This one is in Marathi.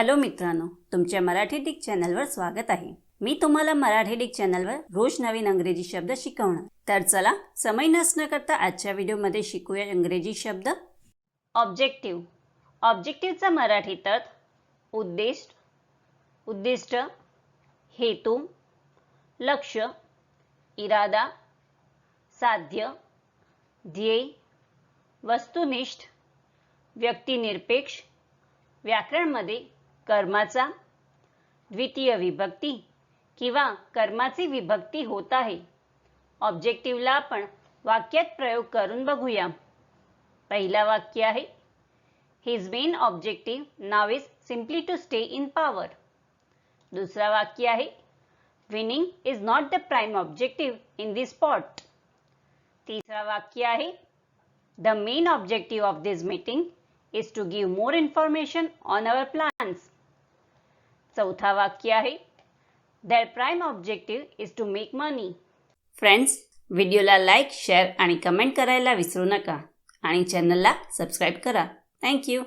हॅलो मित्रांनो तुमच्या मराठी डिक चॅनलवर स्वागत आहे. मी तुम्हाला मराठी डिक चॅनलवर रोज नवीन अंग्रेजी शब्द शिकवणार. तर चला समय नसणं करता आजच्या व्हिडिओमध्ये शिकूया इंग्रजी शब्द. ऑब्जेक्टिव्ह ऑब्जेक्टिव्हचा मराठीत अर्थ उद्दिष्ट उद्दिष्ट हेतू लक्ष इरादा साध्य ध्येय वस्तुनिष्ठ व्यक्तिनिरपेक्ष व्याकरणमध्ये कर्माचा द्वितीय विभक्ती किंवा कर्माची विभक्ती होत आहे. ऑब्जेक्टिव्हला आपण वाक्यात प्रयोग करून बघूया. पहिला वाक्य आहे his main objective now is simply to stay in power दुसरा वाक्य आहे winning is not the prime objective in this spot तिसरा वाक्य आहे the main objective of this meeting is to give more information on our plans चौथा वाक्य आहे. That prime objective is to make money friends व्हिडिओला लाईक शेअर आणि कमेंट करायला विसरू नका. आणि चॅनलला सबस्क्राईब करा. थँक्यू